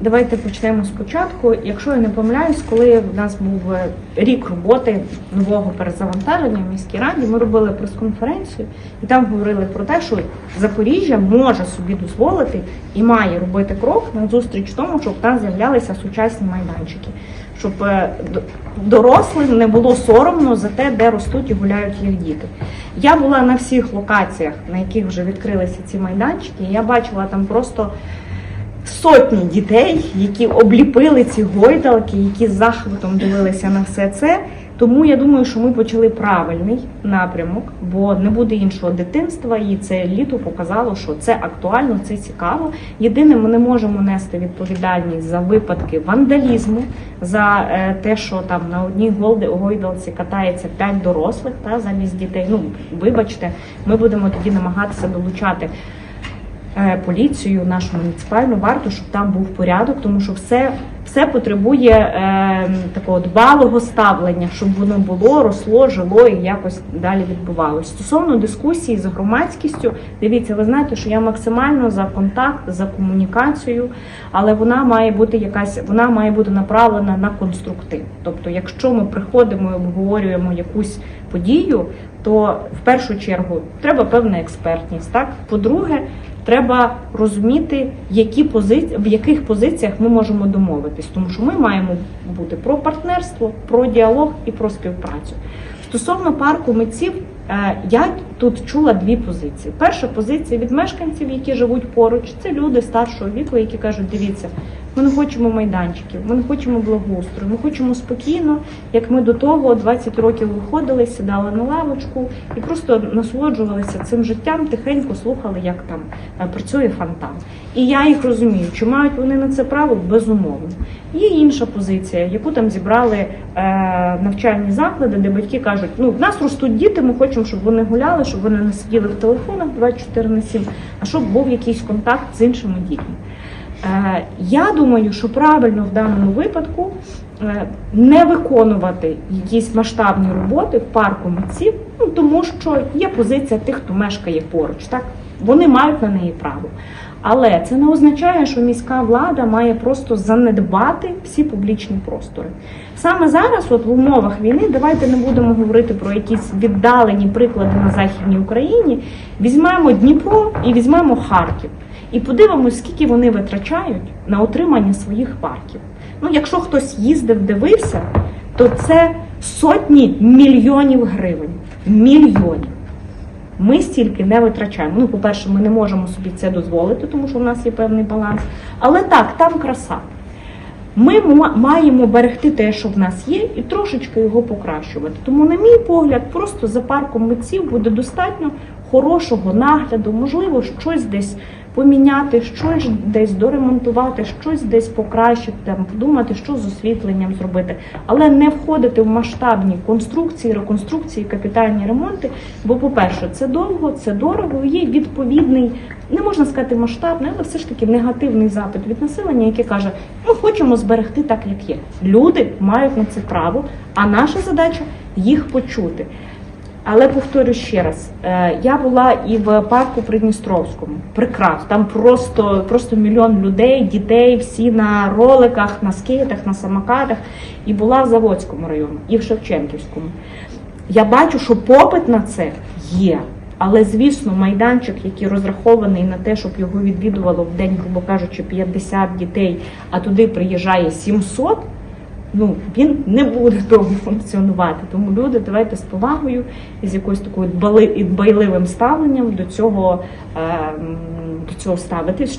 давайте почнемо спочатку. Якщо я не помиляюсь, коли в нас був е, рік роботи нового перезавантаження в міській раді, ми робили прес-конференцію і там говорили про те, що Запоріжжя може собі дозволити і має робити крок на зустріч тому, щоб там з'являлися сучасні майданчики, щоб е, дорослим не було соромно за те, де ростуть і гуляють їх діти. Я була на всіх локаціях, на яких вже відкрилися ці майданчики. і Я бачила там просто сотні дітей, які обліпили ці гойдалки, які з захватом дивилися на все це. Тому я думаю, що ми почали правильний напрямок, бо не буде іншого дитинства, і це літо показало, що це актуально, це цікаво. Єдине, ми не можемо нести відповідальність за випадки вандалізму, за е, те, що там на одній гойдалці катається п'ять дорослих та замість дітей. Ну вибачте, ми будемо тоді намагатися долучати поліцію, нашу муніципальну варту, щоб там був порядок, тому що все, все потребує е, такого дбалого ставлення, щоб воно було, росло, жило і якось далі відбувалось. Стосовно дискусії з громадськістю, дивіться, ви знаєте, що я максимально за контакт, за комунікацію, але вона має бути якась, вона має бути направлена на конструктив. Тобто, якщо ми приходимо і обговорюємо якусь подію, то в першу чергу треба певна експертність. Так, по-друге, треба розуміти, які позиції, в яких позиціях ми можемо домовитись, тому що ми маємо бути про партнерство, про діалог і про співпрацю. Стосовно парку митців, е, я тут чула дві позиції. Перша позиція від мешканців, які живуть поруч, це люди старшого віку, які кажуть: дивіться, ми не хочемо майданчиків, ми не хочемо благоустрою, ми хочемо спокійно, як ми до того 20 років виходили, сідали на лавочку і просто насолоджувалися цим життям, тихенько слухали, як там е, працює фонтан. І я їх розумію, чи мають вони на це право безумовно. Є інша позиція, яку там зібрали е, навчальні заклади, де батьки кажуть, ну в нас ростуть діти, ми хочемо, щоб вони гуляли, щоб вони не сиділи в телефонах 24 на 7, а щоб був якийсь контакт з іншими дітьми. Е, Я думаю, що правильно в даному випадку е, не виконувати якісь масштабні роботи в парку митців, ну тому що є позиція тих, хто мешкає поруч. Так вони мають на неї право. Але це не означає, що міська влада має просто занедбати всі публічні простори. Саме зараз, от в умовах війни, давайте не будемо говорити про якісь віддалені приклади на західній Україні. Візьмемо Дніпро і візьмемо Харків. І подивимось, скільки вони витрачають на отримання своїх парків. Ну, якщо хтось їздив, дивився, то це сотні мільйонів гривень. Мільйонів. Ми стільки не витрачаємо. Ну, по-перше, ми не можемо собі це дозволити, тому що в нас є певний баланс. Але так, там краса. Ми маємо берегти те, що в нас є, і трошечки його покращувати. Тому, на мій погляд, просто за парком митців буде достатньо хорошого нагляду, можливо, щось десь поміняти, щось десь доремонтувати, щось десь покращити, там, подумати, що з освітленням зробити, але не входити в масштабні конструкції, реконструкції, капітальні ремонти. Бо, по-перше, це довго, це дорого, є відповідний, не можна сказати масштабний, але все ж таки негативний запит від населення, яке каже: ми хочемо зберегти так, як є. Люди мають на це право, а наша задача їх почути. Але повторю ще раз, е, я була і в парку Придністровському. Прекрасно. Там просто, просто мільйон людей, дітей, всі на роликах, на скейтах, на самокатах. І була в Заводському районі, і в Шевченківському. Я бачу, що попит на це є. Але звісно, майданчик, який розрахований на те, щоб його відвідувало в день, грубо кажучи, 50 дітей, а туди приїжджає 700, ну він не буде довго функціонувати. Тому люди, давайте з повагою і з якоюсь такою дбали- дбайливим ставленням до цього, е, до цього ставитись.